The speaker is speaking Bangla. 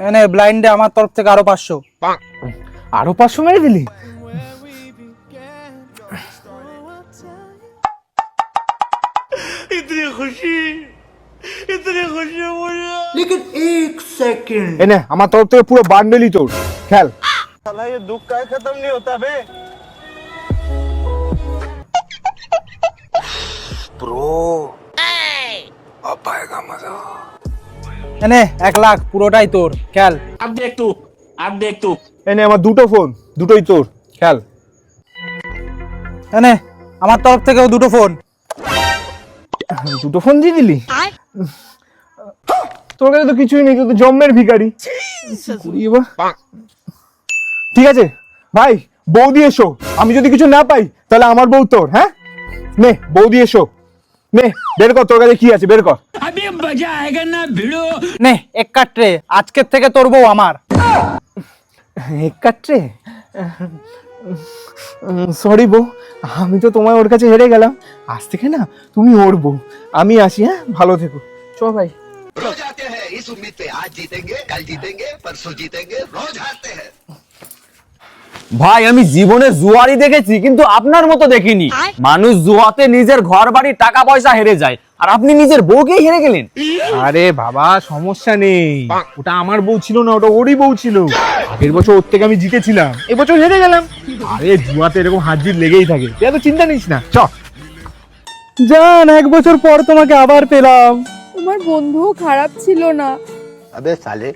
এনে ব্লাইন্ডে আমার তরফ থেকে আরো পাঁচশো আরো পাঁচশো মেরে দিলি लेकिन एक सेकंड এনে আমার তরফ থেকে পুরো বান্ডেলই তোর খেল এনে এক লাখ পুরোটাই তোর খেল আর দে একটু আর দে একটু। এনে আমার দুটো ফোন দুটোই তোর খেল এনে আমার তরফ থেকেও দুটো ফোন। দুটো ফোন দিয়ে দিলি? তোর কাছে তো কিছুই নেই তুই তো জম্মের ভিখারি। ঠিক আছে ভাই বৌদি এসো। আমি যদি কিছু না পাই তাহলে আমার বউ তোর হ্যাঁ? নে বৌদি এসো। নে বের কর তোর কাছে কি আছে বের কর अभी मजा आएगा ना भिड़ो নে এক কাটরে আজকের থেকে তোর বউ আমার এক কাটরে সরি বউ আমি তো তোমায় ওর কাছে হেরে গেলাম আজ থেকে না তুমি ওর বউ আমি আসি হ্যাঁ ভালো থেকো চ ভাই रोज आते हैं इस उम्मीद पे आज जीतेंगे कल जीतेंगे परसों जीतेंगे रोज हारते हैं ভাই আমি জীবনে জুয়ারি দেখেছি কিন্তু আপনার মতো দেখিনি। মানুষ জুয়াতে নিজের ঘর বাড়ি টাকা পয়সা হেরে যায়। আর আপনি নিজের বউকেই হেরে গেলেন। আরে বাবা সমস্যা নেই। ওটা আমার বউ ছিল না ওটা ওরই বউ ছিল। আগের বছর ওর থেকে আমি জিতেছিলাম। এবছর হেরে গেলাম। আরে জুয়াতে এরকম হাজির লেগেই থাকে। তুই এত চিন্তা নিস না। চ। জান এক বছর পর তোমাকে আবার পেলাম। তোমার বন্ধু খারাপ ছিল না। আবে সালে